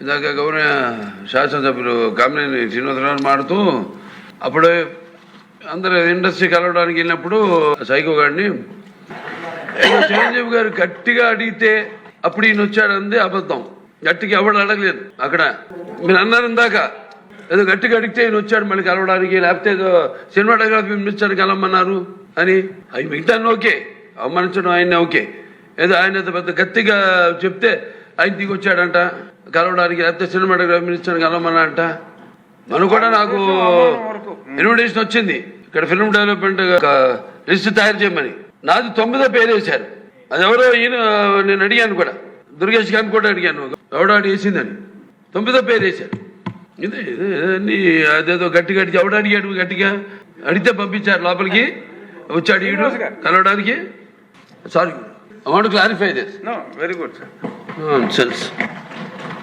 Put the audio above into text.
ఇందాక గౌరవ శాసనసభ్యులు కామినేని శ్రీనివాసరావు మాడుతూ అప్పుడే అందరూ ఇండస్ట్రీ కలవడానికి వెళ్ళినప్పుడు సైకో గారిని చిరంజీవి గారు గట్టిగా అడిగితే అప్పుడు ఈయన వచ్చాడంది అబద్ధం. గట్టిగా ఎవడు అడగలేదు అక్కడ. మీరు అన్నారు ఇందాక ఏదో గట్టిగా అడిగితే ఈయన వచ్చాడు మళ్ళీ కలవడానికి లేకపోతే ఏదో సినిమాటోగ్రఫీ మినిస్టర్ కలవమన్నారు అని. అవి మిగతా ఓకే అవమానించడం ఆయన ఓకే. ఏదో ఆయన పెద్ద గట్టిగా చెప్తే ఆయన దిగి వచ్చాడంట కలవడానికి లేకపోతే సినిమాటోగ్రఫీ మినిస్టర్ కలవమన్నారంట మనం కూడా నాకు ఇన్విటేషన్ వచ్చింది. ఇక్కడ ఫిల్మ్ డెవలప్మెంట్ లిస్ట్ తయారు చేయమని. నాది తొమ్మిదో పేరు వేశారు. అది ఎవరో ఈయన నేను అడిగాను కూడా. దుర్గేష్ గారిని కూడా అడిగాను. ఎవడో అడి వేసిందని. తొమ్మిదో పేరు వేశారు. ఇదే ఇదే అన్ని అదేదో గట్టి గట్టి ఎవడు అడిగాడు గట్టిగా? అడిగితే పంపించారు లోపలికి. వచ్చాడు ఈడు కలవడానికి. Sorry I want clarify this very good, sir. Sense